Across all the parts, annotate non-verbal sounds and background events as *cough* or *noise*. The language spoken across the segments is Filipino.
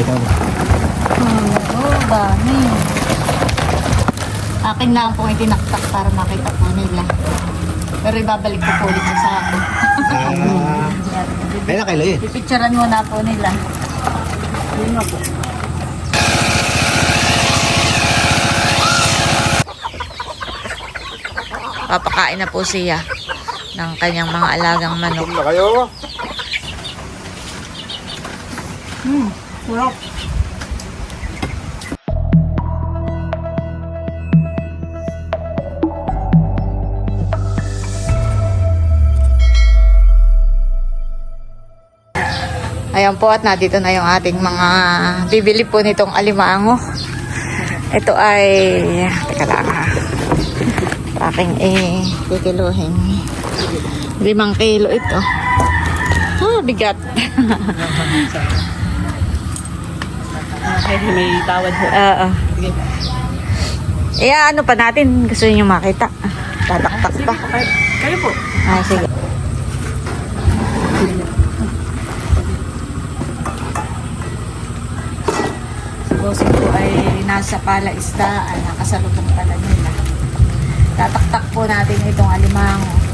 Kita mo. Hmm, oh, dami. Akin lang pong itinaktak para makita po nila. Pero ibabalik ko po ulit sa akin. Ah, kailan kayo yun? Pipicturean muna po nila. Yun nga po. Papakain na po siya ng kanyang mga alagang manok. na kayo? Hmm, sarap. Ayan po at nandito na yung ating mga bibili po nitong alimango. Ito ay, teka lang ha. Aking eh, kikiluhin. Limang kilo ito. Ah, bigat. *laughs* Okay, may tawad po. Oo. Eh, ano pa natin? Gusto niyo makita? Tataktak pa. Kayo po. Ah, sige. Si Bossing po ay nasa palaisdaan, nakasalubong pala nila. Tataktak po natin itong alimango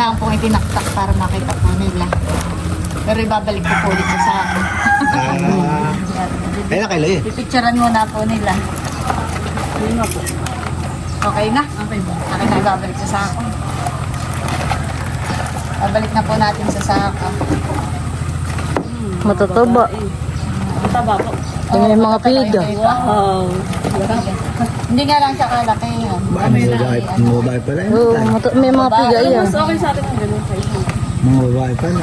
lang pong itinaktak para makita po nila. Pero ibabalik ko po ulit sa akin. Ah, kailan kayo yun? Pipicturean muna po nila. Yun nga po. Okay na? Okay po. Akin na ibabalik sa sako. Babalik na po natin sa sako. Matutaba. Mataba po. May mga piga. Wow. Hindi nga lang siya kalaki yan. Mga babae, mga babae pala yun. Oo, may mga piga yan. okay sa atin ang ganun kayo. Mga babae pala.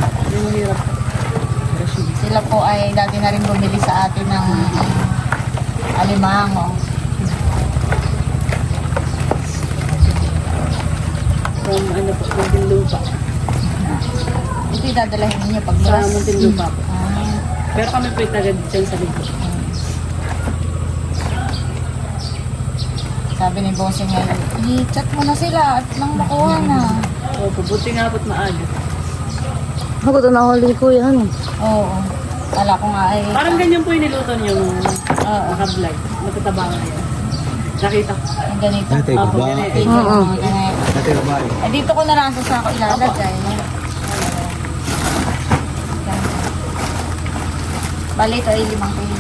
Sila po ay dati na rin bumili sa atin ng alimango. From ano po, Muntinlupa. Ito yung dadalahin niyo pag Sa. Muntinlupa po. Pero kami po itagad dyan sa likod. sabi ni Bossing ngayon, i-chat mo na sila at nang makuha na. Opo, buti nga po't maaga. Ako ito nahuli ko yan. Oo. Kala ko nga ay... Parang ganyan po yung niluto niyo nung Oo. naka-vlog. Magtataba nga yan. Nakita ko. Ang ganito. Dati Opo, babae. ganito. Ito, Oo. ganito. Dati babae. Eh, dito ko na lang sa sako ilalagay. Bali, ito ay limang kilo.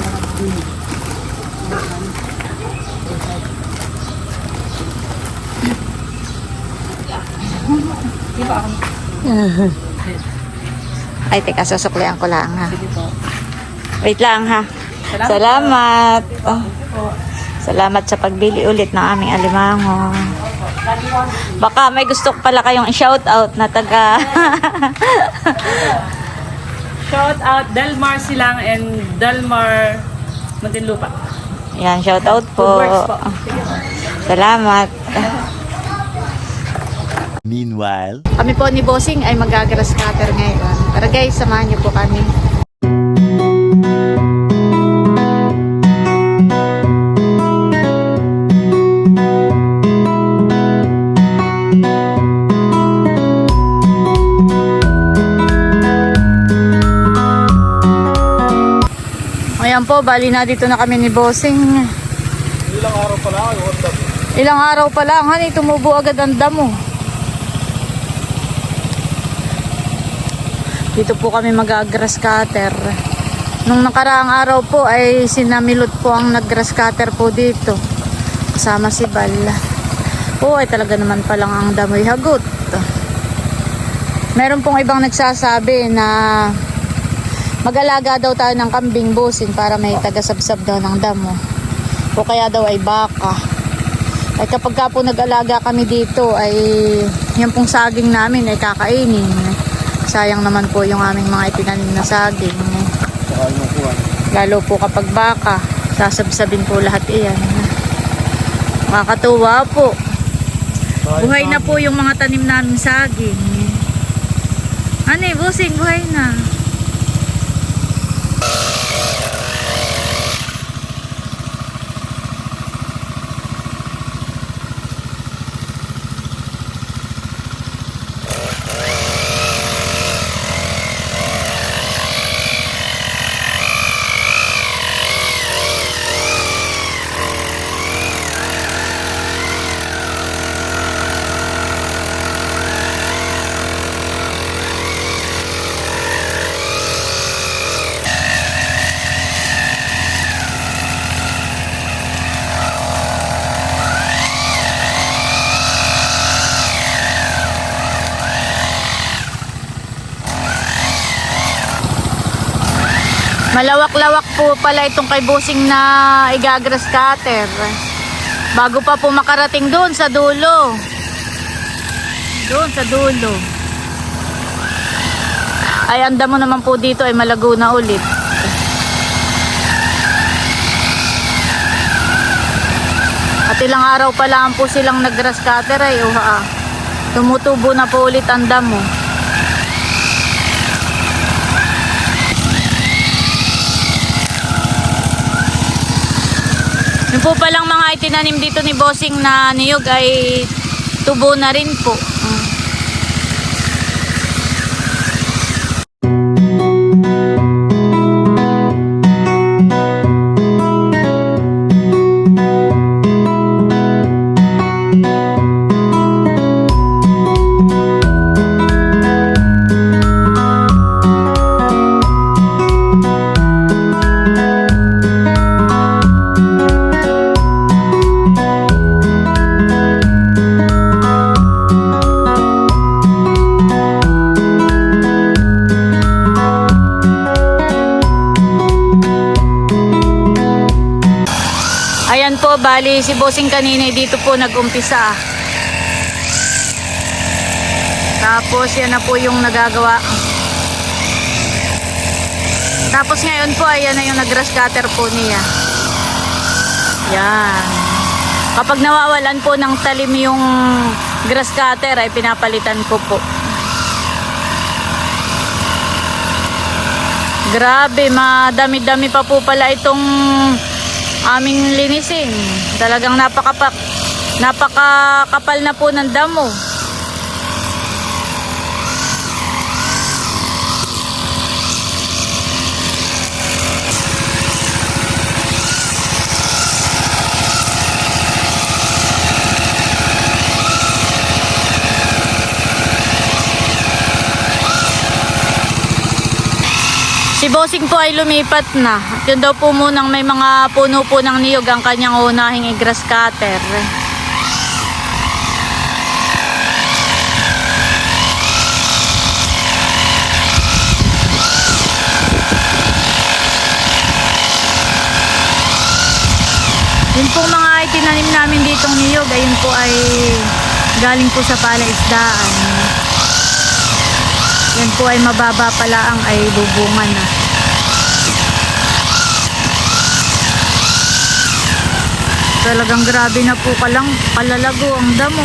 Di ba ako? *laughs* Ay, teka, susuklian ko lang ha. Wait lang ha. Salamat. Oh. Salamat sa pagbili ulit ng aming alimango. Baka may gusto pala kayong i-shout out na taga *laughs* Shout out Delmar Silang and Delmar Muntinlupa. Yan, shout out po. Good works po. Salamat. Meanwhile. Kami po ni Bossing ay magagrass cutter ngayon. Tara guys, samahan niyo po kami. Po, bali na dito na kami ni Bossing. Ilang araw pa lang, Ilang araw pa lang, hani, tumubo agad ang damo. Dito po kami mag-grass cutter. Nung nakaraang araw po ay sinamilot po ang nag-grass cutter po dito. Kasama si Bal. Oo, ay talaga naman palang ang damoy hagot. Meron pong ibang nagsasabi na mag-alaga daw tayo ng kambing busin para may tagasabsab daw ng damo. O kaya daw ay baka. Ay kapag ka po nag-alaga kami dito ay yung pong saging namin ay kakainin. Sayang naman po yung aming mga itinanim na saging. Lalo po kapag baka, sasabsabin po lahat iyan. Makakatuwa po. Buhay na po yung mga tanim namin saging. Ano eh, busing, buhay na. Malawak-lawak po pala itong kay busing na igagrass cutter. Bago pa po makarating doon sa dulo. Doon sa dulo. Ay, anda mo naman po dito ay malago na ulit. At ilang araw pa lang po silang nag-grass cutter ay oh, ah. Tumutubo na po ulit ang damo. Yung po palang mga itinanim dito ni Bossing na niyog ay tubo na rin po. Bali si Bossing kanina dito po nag-umpisa. Tapos yan na po yung nagagawa. Tapos ngayon po, ayan na yung nag-grass cutter po niya. Yan. Kapag nawawalan po ng talim yung grass cutter, ay pinapalitan ko po. Grabe, madami-dami pa po pala itong aming linisin. Talagang napakapak napakakapal na po ng damo. Si Bossing po ay lumipat na. At Yun daw po munang may mga puno po ng niyog ang kanyang unahing i-grass cutter. Yun po mga itinanim namin ditong niyog, ayun po ay galing po sa palaisdaan. Yan po ay mababa pala ang ay bubungan na. Talagang grabe na po kalang kalalago ang damo.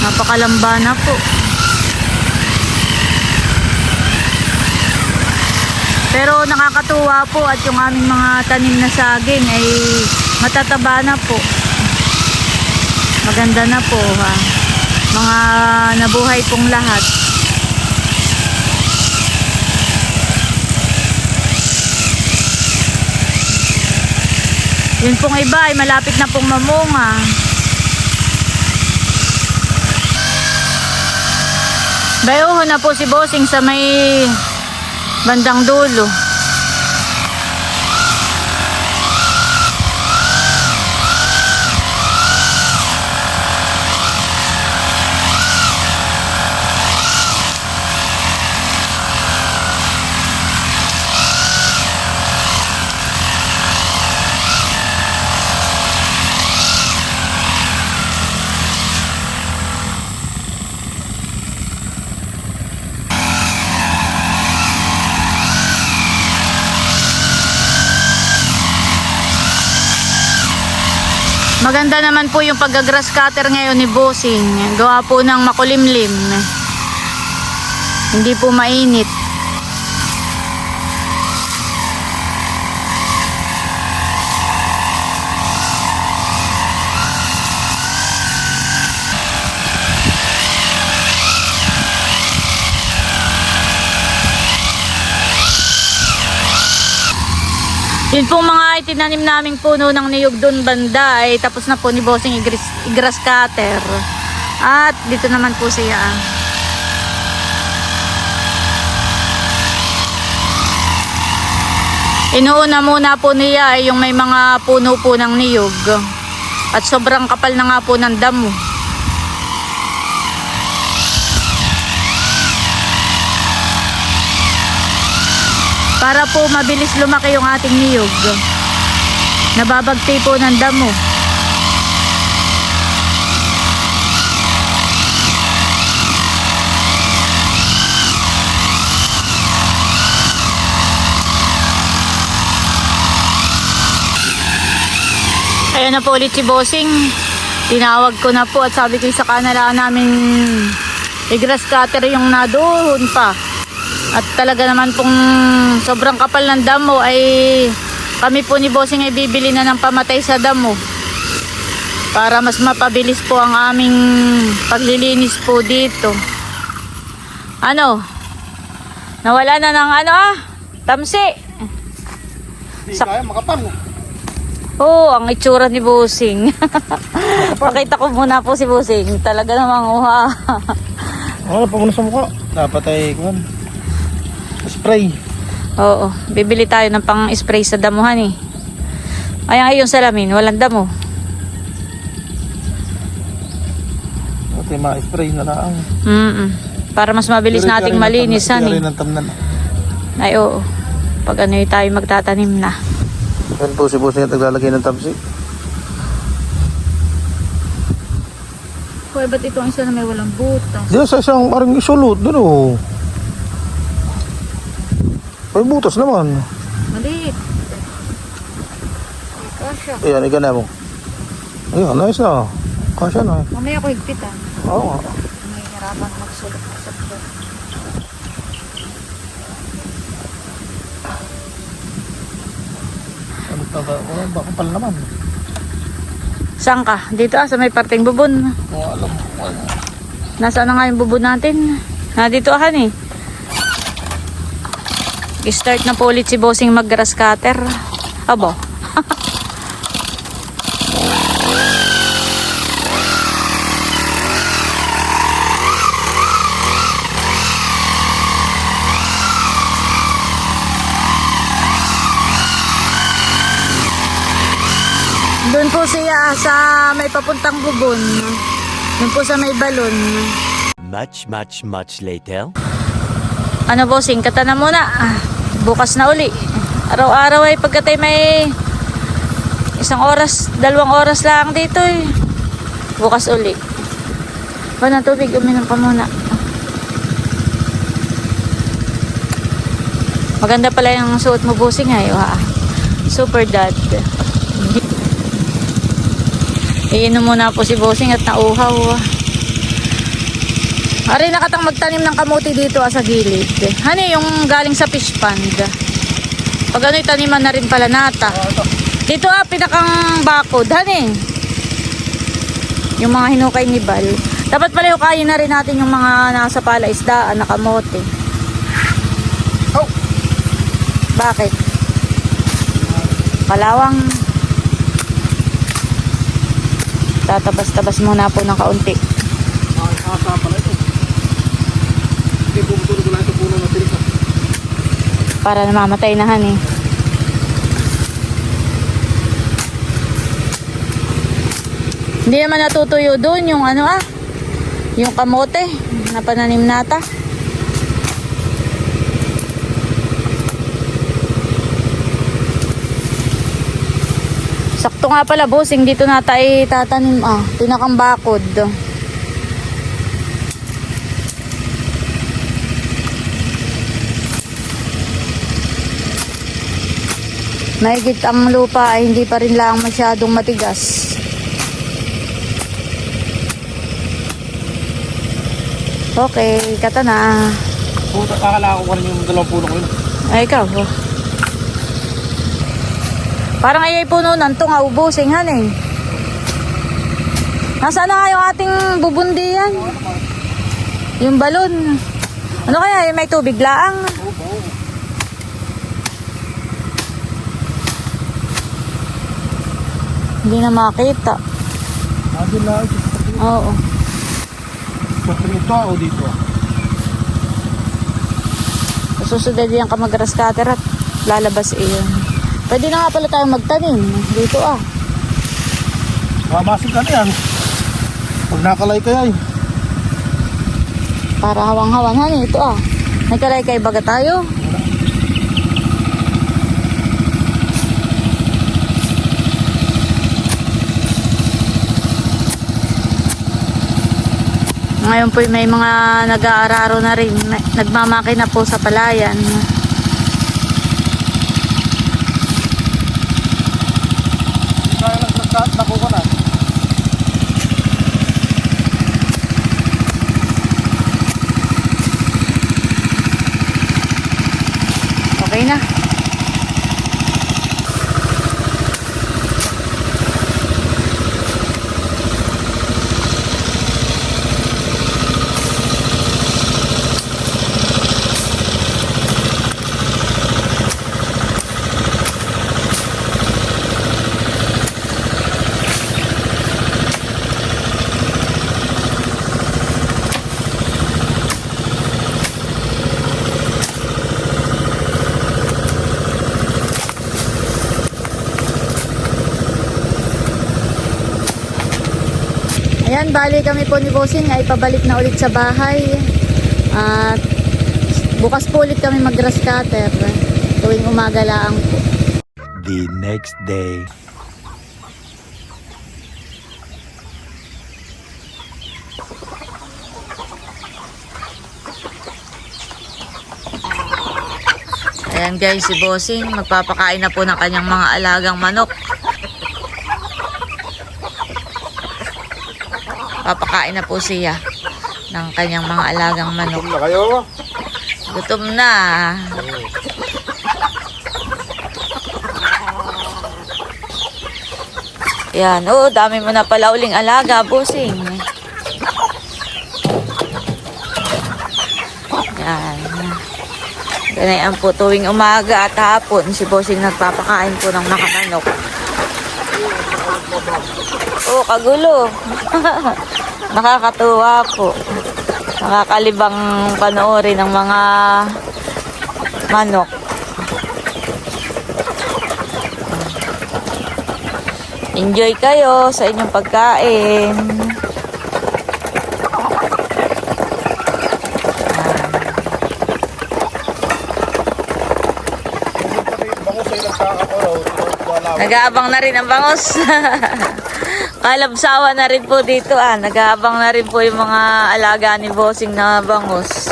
Napakalamba na po. Pero nakakatuwa po at yung aming mga tanim na saging ay matataba na po. Maganda na po ha. Mga nabuhay pong lahat. Yun pong iba ay malapit na pong mamunga. Bayuho na po si Bossing sa may bandang dulo. Maganda naman po yung pagga-grass cutter ngayon ni Bossing. Gawa po ng makulimlim. Hindi po mainit. Yun pong mga itinanim naming puno ng niyog doon banda ay tapos na po ni Bossing igras, igras cutter. At dito naman po siya. Inuuna muna po niya ay yung may mga puno po ng niyog. At sobrang kapal na nga po ng damo. Para po mabilis lumaki yung ating niyog. Nababagti po ng damo. Ayan na po ulit si Bossing. Tinawag ko na po at sabi ko sa kanila namin i-grass cutter yung nadoon pa. At talaga naman pong sobrang kapal ng damo ay kami po ni Bossing ay bibili na ng pamatay sa damo. Para mas mapabilis po ang aming paglilinis po dito. Ano? Nawala na ng ano ah? Tamsi. Hindi kaya makapal. Oo, oh, ang itsura ni Bossing. *laughs* Pakita ko muna po si Bossing. Talaga namang uha. Ano pa muna sa mukha? Dapat ay kuhan. Spray. Oo, bibili tayo ng pang-spray sa damuhan eh. Ayan ay yung salamin, walang damo. Ito yung mga spray na lang. Mm Para mas mabilis nating malinisan eh. ng tamnan. Ay oo. Pag ano tayo magtatanim na. Yan po si boss niya naglalagay ng tamsi. Kuya, ba't ito ang isa na may walang butas? Diyan sa isang parang isulot doon oh. May butas naman. Maliit. Kasha. Ayan, ika na mo. Ayan, nice na. Kasya na. Mamaya ko higpitan. Oo. nga. May hirapan magsulot sa sakto. Ano pa ba? Wala ba? Kapal naman. Saan ka? Dito ah, sa may parting bubon. Oo, alam. Nasaan na nga yung bubon natin? Na dito ahan eh. I-start na po ulit si Bossing mag-grass cutter. Abo. Doon po siya sa may papuntang bubon. Doon po sa may balon. Much, much, much later. Ano bossing, kata na muna. Ah, Bukas na uli. Araw-araw ay pagkatay may isang oras, dalawang oras lang dito eh. Bukas uli. Ba na tubig, uminom ka muna. Maganda pala yung suot mo bossing ay, ha. Super dad. Iinom muna po si bossing at nauhaw. ah. Ari nakatang magtanim ng kamuti dito ah, sa gilid. Hani yung galing sa fish pond. Pag ano taniman na rin pala nata. Dito ah, pinakang bakod. Hani. Yung mga hinukay ni Bal. Dapat pala hukayin na rin natin yung mga nasa palaisdaan na kamote. Oh. Bakit? Kalawang. Tatabas-tabas muna po ng kaunti. Nakakasa pala ito. Hindi po matulog na ito puno na tilika. Para namamatay na han eh. Hindi naman natutuyo doon yung ano ah, yung kamote na pananim nata. Sakto nga pala bossing dito nata ay tatanim ah, pinakang bakod. Mahigit ang lupa ay hindi pa rin lang masyadong matigas. Okay, kata na. Puta, kakala ko pa rin yung dalawang puno ko yun. Ay, ikaw. Oh. Parang ayay puno ng tunga, ubusin han eh. Nasaan na yung ating bubundiyan? Yung balon. Ano kaya, may tubig laang? Hindi na makita. Ado lang. Oo. Ito o dito. Susunod yan ka cutter at lalabas iyon. Pwede na nga pala tayong magtanim. Dito ah. Mamasig ka na yan. Pag nakalay ka yan. Para hawang-hawan han ito ah. May kalay-kay baga tayo. Ngayon po may mga nag-aararo na rin. Nagmamakina po sa palayan. Nakuha na. Okay na. Ayan, bali kami po ni Bossing ay pabalik na ulit sa bahay. At bukas po ulit kami mag-grass cutter. Tuwing umaga lang po. The next day. Ayan guys, si Bossing magpapakain na po ng kanyang mga alagang manok. Papakain na po siya ng kanyang mga alagang manok. na kayo. Gutom na. Yan, oo, dami mo na pala uling alaga, Bossing. Yan. Ganayan po tuwing umaga at hapon, si Bossing nagpapakain po ng mga manok. Oo, kagulo. *laughs* Nakakatuwa po. Nakakalibang panoorin ng mga manok. Enjoy kayo sa inyong pagkain. Nag-aabang na rin ang bangos. *laughs* Kalabsawa na rin po dito ah. Nag-aabang na rin po yung mga alaga ni Bossing na bangos.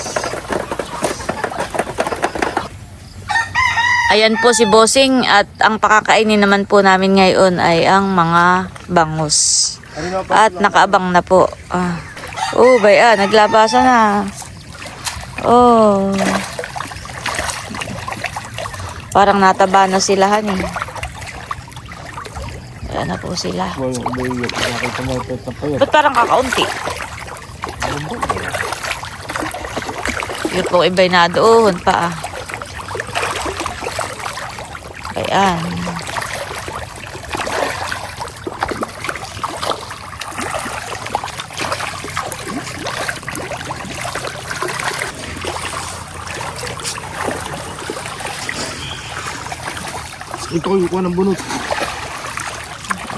Ayan po si Bossing at ang pakakainin naman po namin ngayon ay ang mga bangus. At nakaabang na po. Ah. Oh, bay ah, naglabasa na. Oh. Parang nataba na sila han eh. Ayan na po sila. Boy, boy, nakita mo ito pa yun. Ba't parang kakaunti? Yun po iba'y nadoon pa ah. Ayan. Ito yung kuha ng bunot.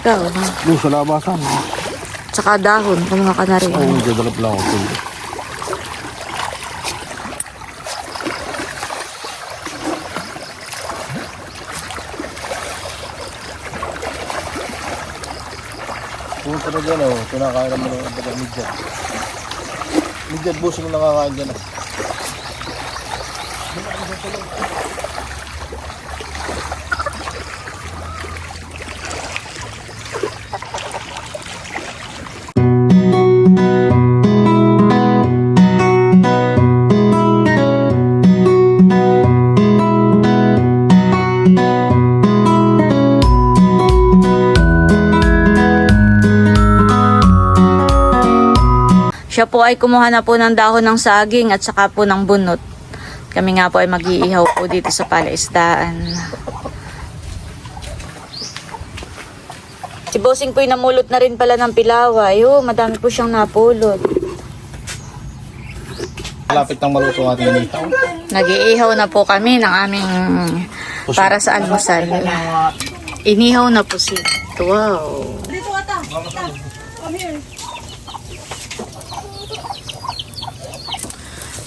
Ha? Doon sa labasan. Tsaka dahon, kumuha ka na rin. Oo, oh, dadalap lang ako. Pumunta na dyan oh, kinakain naman ng baga midyan. Midyan boss mo nakakain dyan oh. Siya po ay kumuha na po ng dahon ng saging at saka po ng bunot. Kami nga po ay mag-iihaw po dito sa palaisdaan. Si Bossing po ay namulot na rin pala ng pilaway. Oh, madami po siyang napulot. Malapit ng maluto ang ating nitaw. Nag-iihaw na po kami ng aming para sa almusal. Inihaw na po si Wow.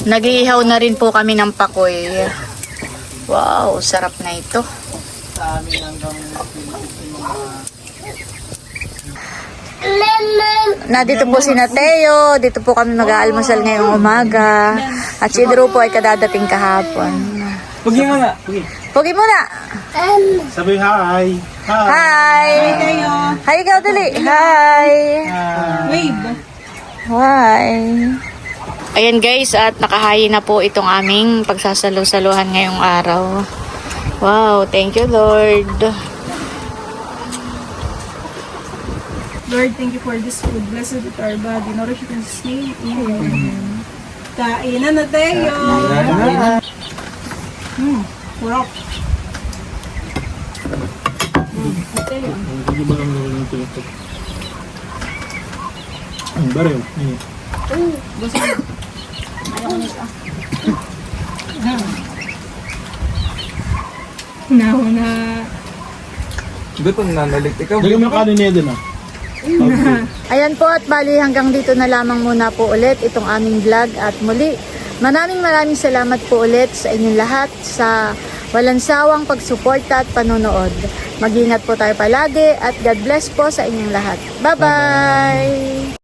Nag-iihaw na rin po kami ng pakoy. Wow, sarap na ito. Na dito po si Nateo, dito po kami mag-aalmusal ngayong umaga. At si Drew po ay kadadating kahapon. Pugi nga nga. Pugi muna! Sabi hi. Hi. Hi! Hi, ikaw dali! Hi! Hi! Ayan guys, at nakahayi na po itong aming pagsasalo-saluhan ngayong araw. Wow, thank you Lord. Lord, thank you for this food. Blessed it our body. Nourish it in His name. Amen. Kainan na tayo. Hmm, sarap. Hindi ba lang naman yung pinito? Ang bari yun. Now na. Hindi pa nanalik. Ikaw. Lagyan mo kanin niya din ah. *laughs* Ayan po at bali hanggang dito na lamang muna po ulit itong aming vlog at muli maraming maraming salamat po ulit sa inyong lahat sa walang sawang pagsuporta at panonood. Mag-ingat po tayo palagi at God bless po sa inyong lahat. Bye-bye!